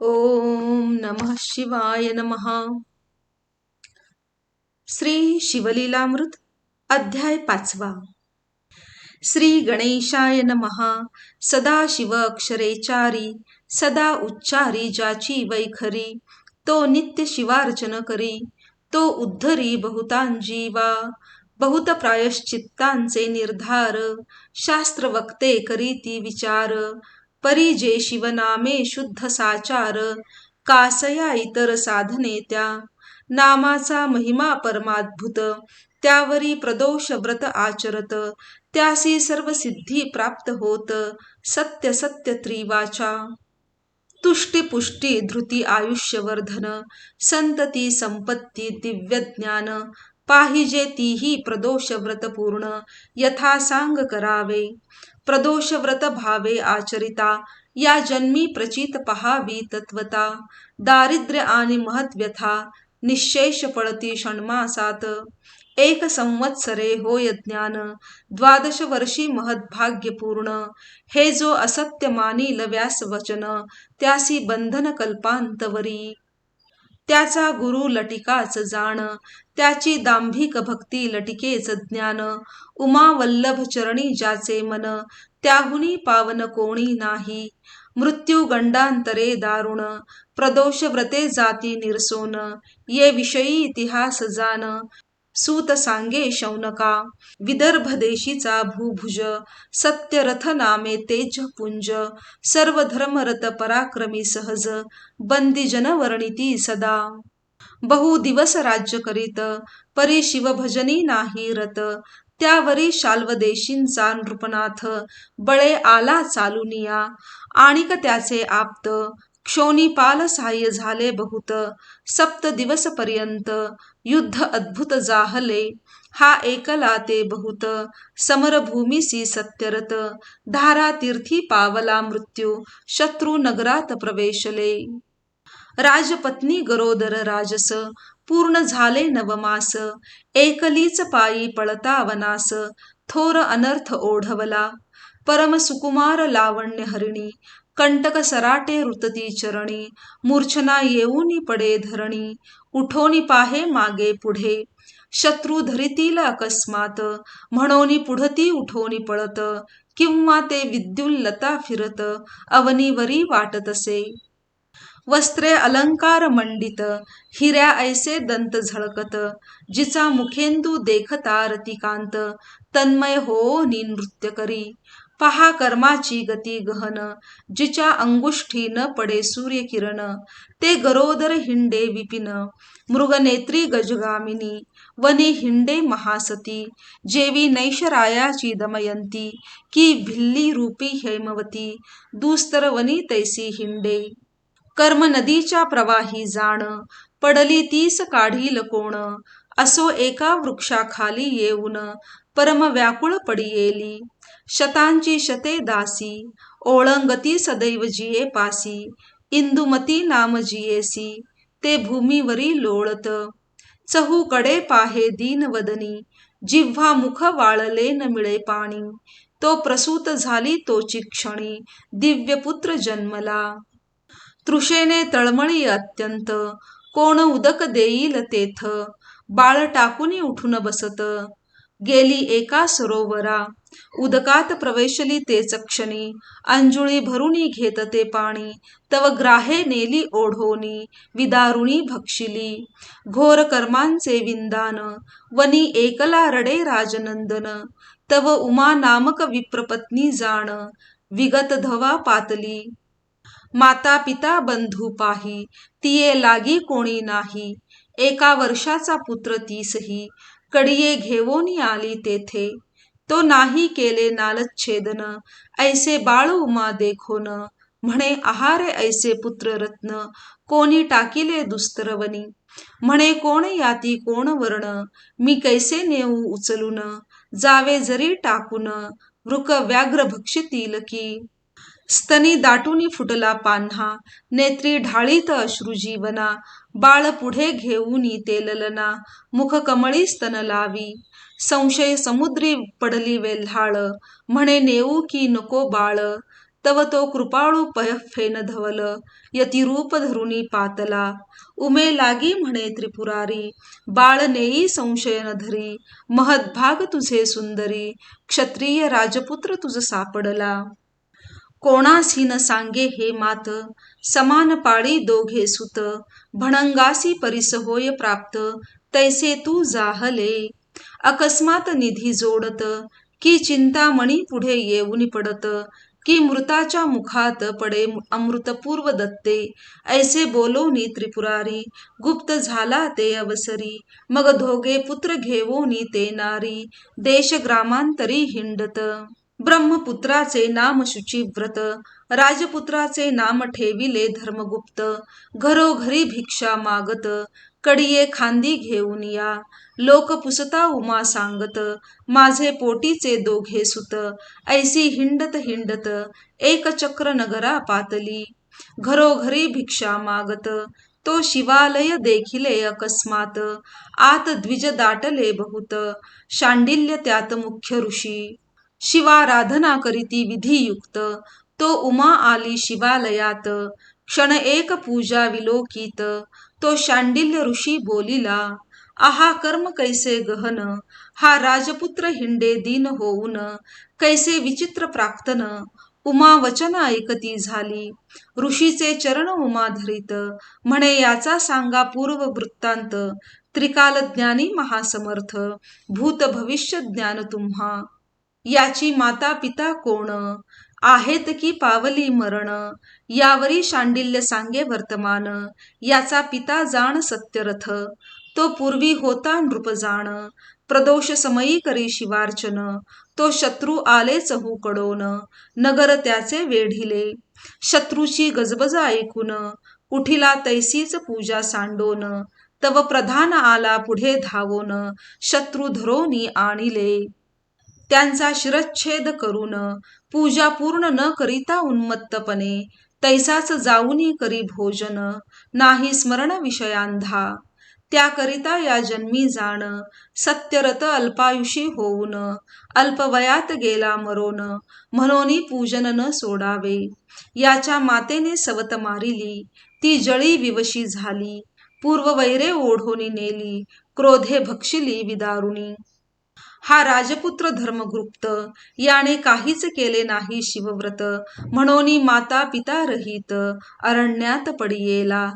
ओम नमः शिवाय नमः। श्री शिवलीलामृत अध्याय पाचवा। श्री गणेशाय नमः। अक्षरे अक्षरेचारी सदा उच्चारी ज्याची वैखरी तो नित्य शिवार्चन करी तो उद्धरी बहुतांजीवा। बहुत प्रायश्चित्तांचे निर्धार शास्त्र वक्ते करीती विचार परिजे शिवनामे शुद्ध साचार कासया इतर साधने त्या नामाचा महिमा परमाद्भुत त्यावरी प्रदोष व्रत आचरत त्यासी सर्व सिद्धी प्राप्त होत सत्य सत्य त्रिवाचा. तुष्टी पुष्टी धृती आयुष्यवर्धन संतती संपत्ती दिव्य ज्ञान पाहिजे तीही प्रदोष व्रत पूर्ण यथा सांग करावे। प्रदोष व्रत भावे आचरिता या जन्मी प्रचित पहावी तत्वता दारिद्र्य आणि महत्व्यथा निशेष पळती षण्मासात। एक संवत्सरे होय ज्ञान द्वादश वर्षी महद्भाग्यपूर्ण। हे जो असत्य मानील व्यास वचन त्यासी बंधन कल्पांतवरी त्याचा गुरु लटिकाच जाण त्याची दांभिक भक्ती लटिकेच ज्ञान उमा वल्लभ चरणी ज्याचे मन त्याहुनी पावन कोणी नाही. मृत्यू गंडांतरे दारुण प्रदोष व्रते जाती निरसोन ये विषयी इतिहास जान सूत सांगे शौनका विदर्भ देशीचा भूभुज सत्यरथ नामे तेज पुंज सर्व धर्मरत पराक्रमी सहज बंदी जनवर्णिती सदा। बहु दिवस राज्य करीत परी शिवभजनी नाही रत त्यावरी शाल्वदेशींचा नृपनाथ बळे आला चालुनिया आणिक त्याचे आप्त क्षोणीपाल सहाय्य झाले बहुत. सप्त दिवस पर्यंत युद्ध अद्भुत जाहले. हा एकला ते बहुत. समरभूमीसी सत्यरत धारा तीर्थी पावला मृत्यू. शत्रू नगरात प्रवेशले. राजपत्नी गरोदर राजस. पूर्ण झाले नवमास. एकलीच पायी पळता वनास. थोर अनर्थ ओढवला. परम सुकुमार लावण्य हरिणी. कंटक सराटे रुतती चरणी मूर्छना येऊनी पडे धरणी उठोनी पाहे मागे पुढे शत्रू धरितील अकस्मात म्हणोनी पुढती उठोनी पळत किंवा ते विद्युल्लता फिरत अवनीवरी वाटतसे वस्त्रे अलंकार मंडित हिऱ्या ऐसे दंत झळकत जिचा मुखेंदू देखता रतिकांत तन्मय हो नृत्य करी. पहा कर्माची गती गहन जिच्या अंगुष्ठी न पडे सूर्यकिरण ते गरोदर हिंडे विपिन मृगनेत्री गजगामिनी वनी हिंडे महासती जेवी नैशरायाची दमयंती की भिल्ली रूपी हेमवती दुस्तर वनी तैसी हिंडे. कर्म नदीच्या प्रवाही जाण पडली तीस काढील कोण असो एका वृक्षाखाली येऊन परम व्याकुळ पडियेली. शतांची शते दासी ओळंगती सदैव जिये पासी इंदुमती नाम जियेसी ते भूमीवरी लोळत. चहूकडे पाहे दीनवदनी जिव्हा मुख वाळले न मिळे पाणी तो प्रसूत झाली तोची क्षणी दिव्यपुत्र जन्मला. तृषेने तळमळी अत्यंत कोण उदक देईल तेथ बाळ टाकून उठून बसत. गेली एका सरोवरा उदकात प्रवेशली ते चक्षणी अंजुळी भरुणी घेत ते पाणी तव ग्राहे नेली ओढोनी विदारुणी भक्षिली. घोर कर्मांचे विंदान वनी एकला रडे राजनंदन तव उमा नामक विप्रपत्नी जाण विगत धवा पातली. माता पिता बंधू पाही तिये लागी कोणी नाही एका वर्षाचा पुत्र तीसही कडिये घेवोनी आली तेथे तो नाही केले नालच्छेदन. ऐसे बाळ उमा देखोन. म्हणे आहारे ऐसे पुत्र रत्न. कोणी टाकिले दुस्तरवनी. म्हणे कोण याती कोण वर्ण. मी कैसे नेऊ उचलून? जावे जरी टाकून. वृक व्याघ्र भक्षितील की. स्तनी दाटूनी फुटला पान्हा. नेत्री ढाळीत अश्रुजीवना बाळ पुढे घेऊनी तेललना मुख कमळी स्तन लावी. संशय समुद्री पडली वेल्हाळ म्हणे नेऊ की नको बाळ. तव तो कृपाळू पयफेन धवल. यतिरूप धरुणी पातला. उमे लागी म्हणे त्रिपुरारी. बाळ नेई संशय न धरी. महद्भाग तुझे सुंदरी. क्षत्रिय राजपुत्र तुझ सापडला. कोणासी न सांगे हे मात. समान पाळी दोघे सुत. भणंगासी परिस होय प्राप्त. तैसे तू जाहले. अकस्मात निधी जोडत की चिंतामणी पुढे येऊन पडत की मृताच्या मुखात पडे अमृतपूर्व दत्ते ऐसे बोलोनी त्रिपुरारी गुप्त झाला ते अवसरी मग धोगे पुत्र घेवोनी ते नारी देश ग्रामांतरी हिंडत. ब्रह्मपुत्राचे नाम शुचिव्रत राजपुत्राचे नाम ठेविले धर्मगुप्त घरोघरी भिक्षा मागत कडिये खांदी घेऊन या. लोक पुसता उमा सांगत माझे पोटीचे दोघे सुत ऐसी हिंडत हिंडत एक चक्र नगरा पातली. घरोघरी भिक्षा मागत तो शिवालय देखिले अकस्मात. आत द्विज दाटले बहुत शांडिल्य त्यात मुख्य ऋषी. शिवाराधना करीती विधियुक्त तो उमा आली शिवालयात. क्षण एक पूजा विलोकित तो शांडिल्य ऋषी बोलिला आहा कर्म कैसे गहन? हा राजपुत्र हिंडे दीन होऊन कैसे विचित्र प्राक्तन? उमा वचन ऐकती झाली. ऋषीचे चरण उमा धरित म्हणे याचा सांगा पूर्व वृत्तांत. त्रिकाल ज्ञानी महासमर्थ भूत भविष्य ज्ञान तुम्हा. याची माता पिता कोण? आहेत की पावली मरण? यावरी शांडिल्य सांगे वर्तमान. याचा पिता जाण सत्यरथ. तो पूर्वी होता नृप जाण प्रदोष समयी करी शिवार्चन. तो शत्रू आले चहूकडोन नगर त्याचे वेढिले. शत्रूची गजबज ऐकून. उठिला तैसीच पूजा सांडोन. तव प्रधान आला पुढे धावोन. शत्रू धरोनी आणिले. त्यांचा शिरच्छेद करून पूजा पूर्ण न करिता उन्मत्तपणे तैसाच जाऊनी करी भोजन नाही स्मरण विषयांधा. त्याकरिता या जन्मी जाण सत्यरत अल्पायुषी होऊन अल्पवयात गेला मरोन म्हणून पूजन न सोडावे. याच्या मातेने सवत मारिली ती जळी विवशी झाली पूर्व वैरे ओढोनी नेली क्रोधे भक्षिली विदारुणी. हा राजपुत्र धर्मगुप्त याने काहीच केले नाही शिवव्रत. म्हणून माता पिता रहित अरण्यात पडियेला.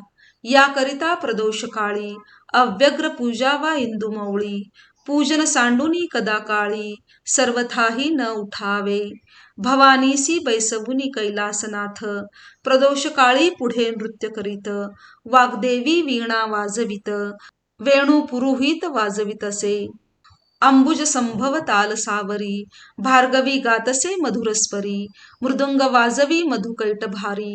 याकरिता प्रदोष काळी अव्यग्र पूजा वा इंदुमौळी पूजन सांडुनी कदा काळी सर्वथाही न उठावे. भवानीसी बैसवुनी कैलासनाथ प्रदोष काळी पुढे नृत्य करीत वाग्देवी वीणा वाजवित वेणू पुरोहित वाजवितसे अंबुज संभव ताल सावरी भार्गवी गातसे मधुरस्वरी मृदुंग वाजवी मधुकैट भारी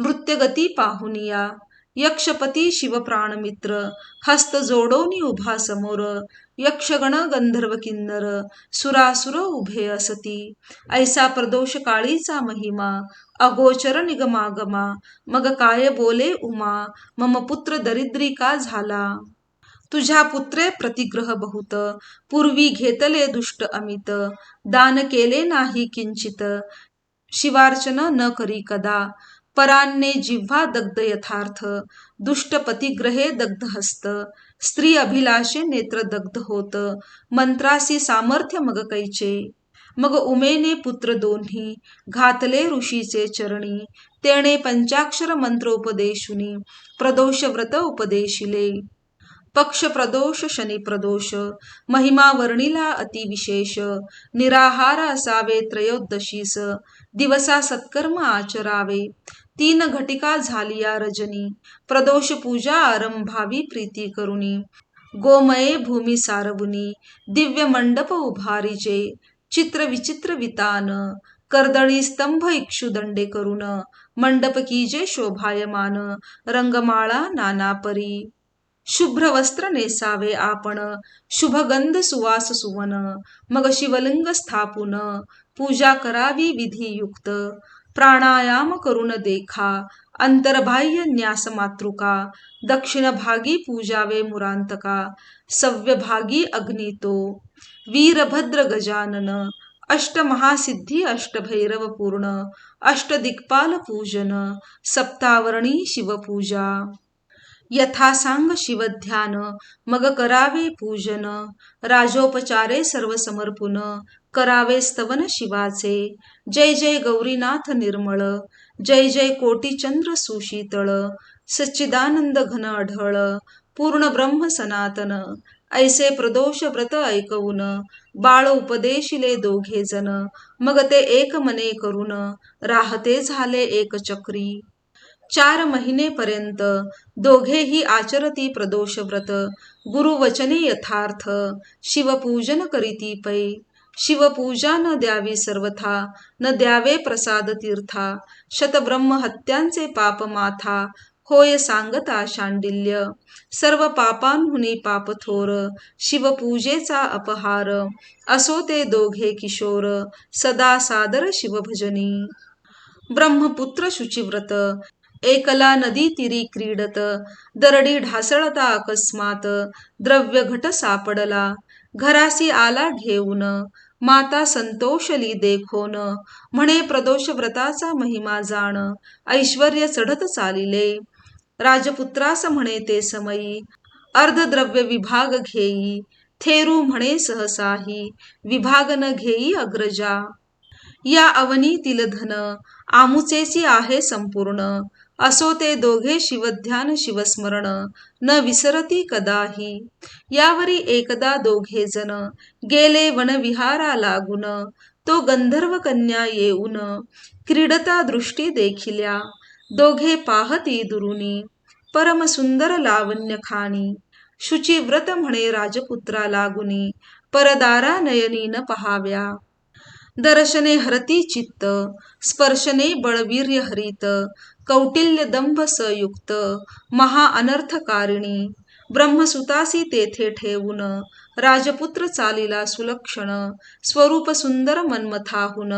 नृत्यगती पाहुनिया यक्षपती शिवप्राणमित्र हस्त जोडोनी उभा समोर यक्षगण गंधर्व किन्नर सुरासुर उभे असती ऐसा प्रदोष काळीचा महिमा अगोचर निगमागमा मग काय बोले उमा मम पुत्र दरिद्री का झाला. तुझ्या पुत्रे प्रतिग्रह बहुत. पूर्वी घेतले दुष्ट अमित. दान केले नाही किंचित. शिवार्चन न करी कदा. परान्ने जिव्हा दग्ध यथार्थ. दुष्ट पतिग्रहे दग्ध हस्त. स्त्री अभिलाषे नेत्र दग्ध होत. मंत्रासी सामर्थ्य मग कैचे? मग उमेने पुत्र दोन्ही. घातले ऋषीचे चरणी. तेणे पंचाक्षर मंत्र उपदेशुनी प्रदोष व्रत उपदेशिले. पक्ष प्रदोष प्रदोष महिमा वर्णिला अतिविशेष निराहार असावे त्रयोदशीस दिवसा सत्कर्म आचरावे तीन घटिका झालिया रजनी प्रदोष पूजा आरंभावी प्रीती करुणी गोमये भूमी सारवुनी दिव्य मंडप उभारीचे चित्र विचित्र वितान कर्दळी स्तंभ इक्षुदंडे करून मंडप कीजे शोभायमान रंगमाळा नानापरी शुभ्र वस्त्र नेसावे आपण. शुभगंध सुवास सुवन. मग शिवलिंग स्थापून. पूजा करावी विधियुक्त. प्राणायाम करून देखा. अंतर्बाह्य न्यास मातृका. दक्षिण भागी पूजावे मुरांतका. सव्यभागी अग्नितो. वीरभद्र गजानन. अष्टमहासिद्धी अष्टभैरव पूर्ण. अष्टदिक्पाल पूजन. सप्तावरणी शिवपूजा. यथासांग शिवध्यान मग करावे पूजन राजोपचारे सर्व समर्पुन करावे स्तवन शिवाचे. जय जय गौरीनाथ निर्मळ जय जय कोटीचंद्र सुशीतळ सच्चिदानंद घन अढळ पूर्ण ब्रह्म सनातन. ऐसे प्रदोष व्रत ऐकवून बाळ उपदेशिले दोघे जण मग ते एक मने करून राहते झाले एक चक्री. चार महिनेपर्यंत दोघेही आचरती प्रदोष व्रत गुरुवचने यथार्थ शिवपूजन करीती पै. शिवपूजा न द्यावी सर्वथा न द्यावे प्रसाद तीर्था. शतब्रह्म हत्यांचे पाप माथा होय सांगता शांडिल्य. सर्व पापांहुनी पाप थोर शिवपूजेचा अपहार. असो ते दोघे किशोर सदा सादर शिवभजनी. ब्रह्मपुत्र शुचिव्रत एकला नदी तिरी क्रीडत दरडी ढासळता अकस्मात द्रव्य घट सापडला. घरासी आला घेऊन माता संतोषली देखोन म्हणे प्रदोष व्रताचा महिमा जाण ऐश्वर्य चढत चालिले. राजपुत्रास म्हणे ते समयी अर्धद्रव्य विभाग घेई थेरू म्हणे सहसाही विभाग न घेई अग्रजा. या अवनीतील धन आमुचेसी आहे संपूर्ण असो ते दोघे शिवध्यान शिवस्मरण न विसरती कदाही. यावरी एकदा दोघे जण गेले वनविहारा लागून. तो गंधर्व कन्या येऊन क्रीडता दृष्टी देखिल्या. दोघे पाहती दुरुनी परम सुंदर लावण्य खाणी. शुचिव्रत म्हणे राजपुत्रा लागुनी परदारा नयनी न पहाव्या. दर्शने हरती चित्त स्पर्शने बळवीर्य हरित कौटिल्य दंभ सयुक्त महा अनर्थकारिणी ब्रह्मसुतासी तेथे ठेवून राजपुत्र चालिला सुलक्षण स्वरूप सुंदर मन्मथाहून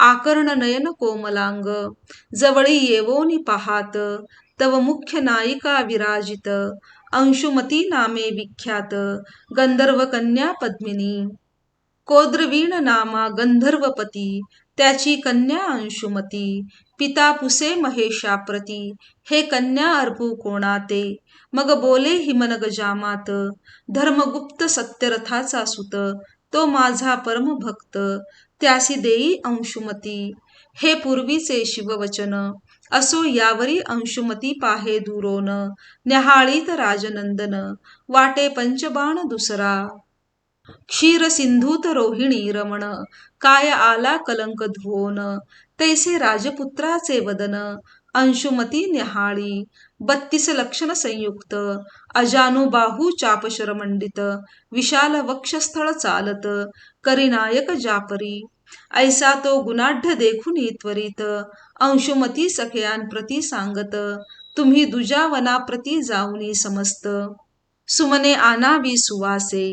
आकर्ण नयन कोमलांग जवळी येवोनी पाहात तव मुख्य नायिका विराजित अंशुमती नामे विख्यात गंधर्व कन्या पद्मिनी कोद्रवीण नामा गंधर्वपती त्याची कन्या अंशुमती पिता पुसे महेशाप्रती. हे कन्या अर्पू कोणाते? मग बोले हिमन गजामात धर्मगुप्त सत्यरथाचा सुत. तो माझा परम भक्त त्यासी देई अंशुमती. हे पूर्वीचे शिववचन असो यावरी अंशुमती पाहे दुरोन न्याहाळीत राजनंदन वाटे पंचबाण दुसरा. क्षीर सिंधूत रोहिणी रमण काय आला कलंक धुवोन तैसे राजपुत्राचे वदन अंशुमती न्याहाळी बत्तीस लक्षण संयुक्त अजानुबाहू चापशरमंडित विशाल वक्षस्थळ चालत करिनायक जापरी ऐसा तो गुणाढ्य देखुनी त्वरित अंशुमती सखयांप्रती सांगत तुम्ही दुजावनाप्रती जाऊनी समस्त सुमने आनावी सुवासे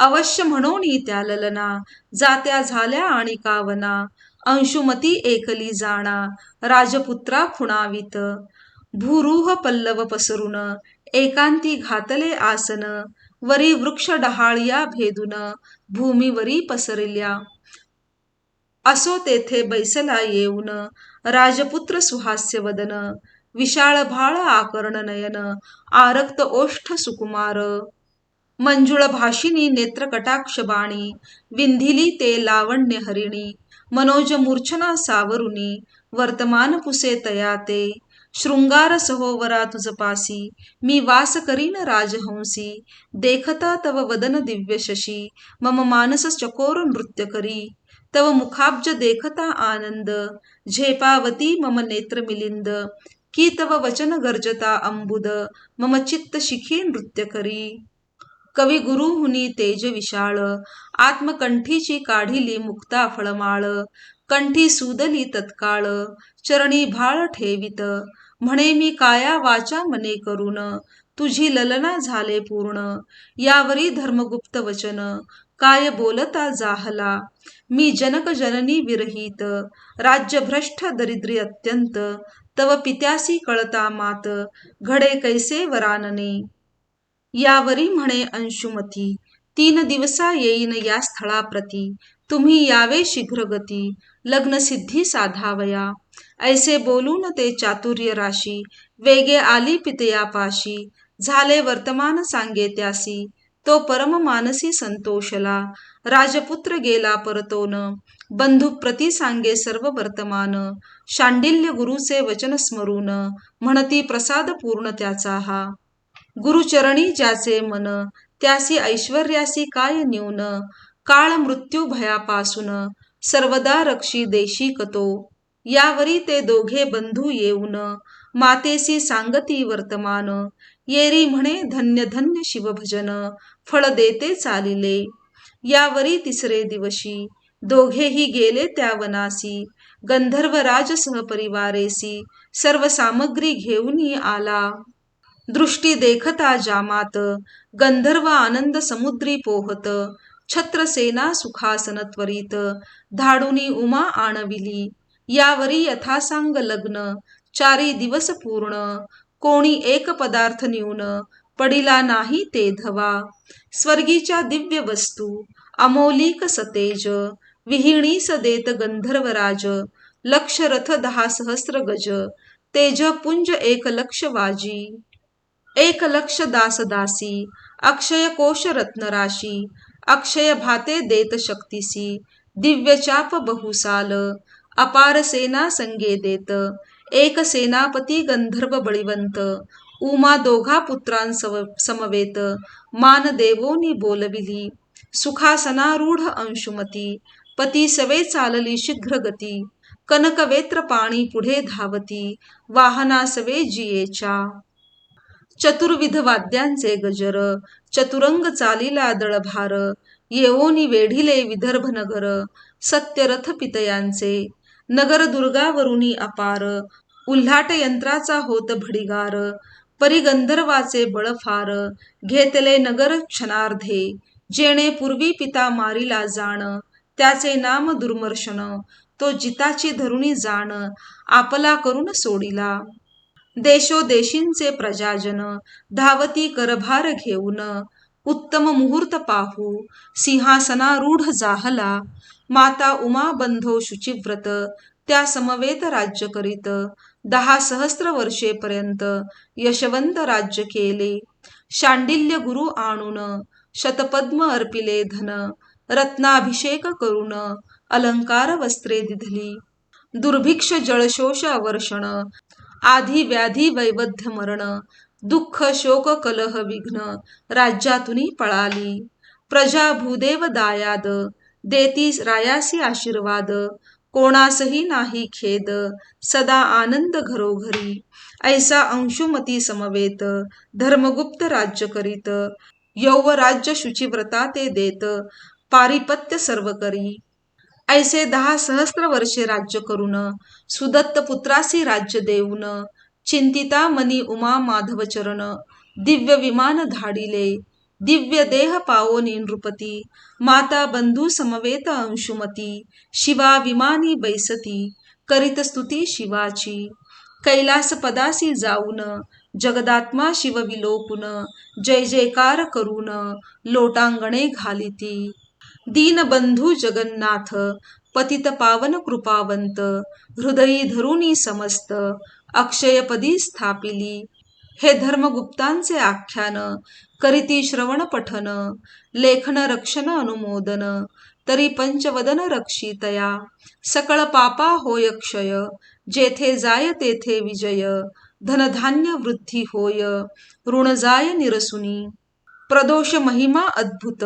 अवश्य म्हणून त्या ललना जात्या झाल्या आणि कावना. अंशुमती एकली जाणा राजपुत्रा खुणावित. भूरुह पल्लव पसरून एकांती घातले आसन. वरी वृक्ष डहाळिया भेदून भूमीवरी पसरल्या. असो तेथे बैसला येऊन राजपुत्र सुहास्य वदन. विशाळ भाळ आकर्ण नयन आरक्त ओष्ठ सुकुमार. मंजुळ भाषिनी नेत्रकटाक्ष बाणी विंधिली ते लावण्य हरिणी मनोज मूर्छना सावरुनी वर्तमान पुसे तयाते शृंगार सहोवरा तुझपासी मी वास करीन राजहंसी देखता तव वदन दिव्य शशी मम मानस चकोर नृत्य करी तव मुखाब्ज देखता आनंद झेपावती मम नेत्र मिलिंद की तव वचन गर्जता अंबुद मम चित्त शिखी नृत्य करी। कवी गुरुहुनी तेज विशाळ आत्मकंठीची काढिली मुक्ता फळमाळ कंठी सुदली तत्काळ चरणी भाळ ठेवित म्हणे मी काया वाचा मने करून तुझी ललना झाले पूर्ण यावरी धर्मगुप्त वचन काय बोलता जाहला मी जनक जननी विरहित राज्यभ्रष्ट दरिद्री अत्यंत तव पित्यासी कळता मात घडे कैसे वरानने यावरी म्हणे अंशुमती तीन दिवसा येईन या स्थळाप्रती तुम्ही यावे शीघ्रगती लग्न सिद्धी साधावया. ऐसे बोलून ते चातुर्य राशी वेगे आली पितयापाशी झाले वर्तमान सांगे त्यासी तो परम मानसी संतोषला राजपुत्र गेला परतोन बंधू प्रती सांगे सर्व वर्तमान शांडिल्य गुरुचे वचन स्मरून म्हणती प्रसाद पूर्ण त्याचा हा. गुरुचरणी ज्याचे मन त्यासी ऐश्वर्यासी काय न्यून? काळ मृत्यू भयापासून सर्वदा रक्षी देशी कतो. यावरी ते दोघे बंधू येऊन मातेसी सांगती वर्तमान. येरी म्हणे धन्य धन्य शिवभजन फळ देते चालिले. यावरी तिसरे दिवशी दोघेही गेले त्या वनासी. गंधर्वराज परिवारेसी सर्व सामग्री घेऊन आला. दृष्टी देखता जामात गंधर्व आनंद समुद्री पोहत छत्रसेना सुखासन त्वरित धाडुनी उमा आणविली यावरी यथासांग लग्न चारी दिवस पूर्ण कोणी एक पदार्थ न्यून पडिला नाही ते धवा स्वर्गीच्या दिव्य वस्तू अमोलिक सतेज विहिणी देत गंधर्वराज लक्ष रथ दहा सहस्र गज तेज पुंज एक लक्ष वाजी एक लक्ष दास दासी अक्षय कोश रत्नराशी अक्षय भाते देत शक्तीसी दिव्य चाप बहुसाल अपार सेना संगे देत एक सेनापती गंधर्व बळीवंत उमा दोघा पुत्रांसव समवेत मान देवोनी बोलविली सुखासनारूढ अंशुमती पती सवे चालली शीघ्र गती कनकवेत्र पाणी पुढे धावती वाहना सवे जियेच्या चतुर्विध वाद्यांचे गजर चतुरंग चालीला दळभार येवोनी वेढिले विदर्भ नगर सत्यरथ पितयांचे नगर दुर्गावरुनी अपार उल्हाट यंत्राचा होत भडिगार परिगंधर्वाचे बळफार घेतले नगर क्षणार्धे जेणे पूर्वी पिता मारिला जाण त्याचे नाम दुर्मर्शन तो जिताची धरुणी जाण आपला करून सोडिला. देशोदेशींचे प्रजाजन धावती करभार घेऊन उत्तम मुहूर्त पाहू सिंहासनारूढ जाहला माता उमा बंधो शुचिव्रत त्या समवेत राज्य करीत दहा सहस्र वर्षेपर्यंत यशवंत राज्य केले. शांडिल्य गुरु आणून शतपद्म अर्पिले धन रत्नाभिषेक करून अलंकार वस्त्रे दिधली. दुर्भिक्ष जळशोष अवर्षण आधी व्याधी वैवध्य मरण दुःख शोक कलह विघ्न राज्यातून पळाली. प्रजा भूदेव दायाद देती रायासी आशीर्वाद कोणासही नाही खेद सदा आनंद घरोघरी. ऐसा अंशुमती समवेत धर्मगुप्त राज्य करीत यौव राज्य शुचिव्रता ते देत पारिपत्य सर्व करी ऐसे दहा सहस्त्र वर्षे राज्य करून सुदत्त पुत्रासी राज्य देऊन चिंतिता मनी उमा माधव चरण दिव्य विमान धाडिले दिव्य देह पावोनी नृपती माता बंधू समवेत अंशुमती शिवा विमानी बैसती करीत स्तुती शिवाची कैलास पदासी जाऊन जगदात्मा शिव विलोकुन जय जयकार करून लोटांगणे घालिती। दीनबंधू जगन्नाथ पतित पावन कृपावंत हृदयी धरुणी समस्त अक्षयपदी स्थापिली. हे धर्मगुप्तांचे आख्यान करीती श्रवण पठन लेखन रक्षण अनुमोदन तरी पंचवदन रक्षितया. सकळ पापा होय क्षय जेथे जाय तेथे विजय धनधान्य वृद्धी होय ऋण जाय निरसुनी. प्रदोष महिमा अद्भुत.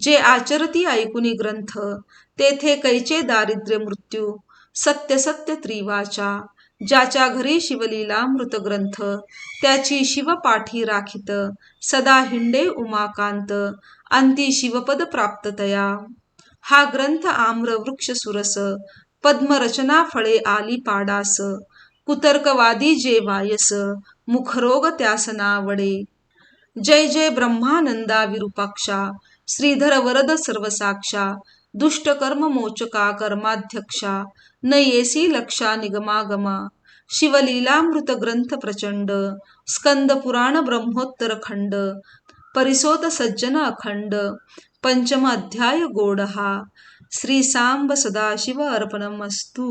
जे आचरती ऐकुनी ग्रंथ तेथे कैचे दारिद्र्य मृत्यू सत्य सत्य त्रिवाचा ज्याच्या घरी शिवलीला मृतग्रंथ त्याची शिवपाठी राखित सदा हिंडे उमाकांत अंती शिवपद प्राप्ततया हा ग्रंथ आम्र वृक्ष सुरस पद्मरचना फळे आली पाडास कुतर्कवादी जे वायस मुखरोग त्यासनावडे जय जय ब्रह्मानंदा विरूपाक्षा श्रीधर वरद सर्वसाक्षा दुष्टकर्म मोचका कर्माध्यक्षा न येसी लक्षा निगमागमा शिवलीलामृत ग्रंथ प्रचंड स्कंद पुराण ब्रह्मोत्तर खंड परिसोत सज्जन अखंड पंचम अध्याय गोडहा श्री सांब सदाशिव अर्पणमस्तू.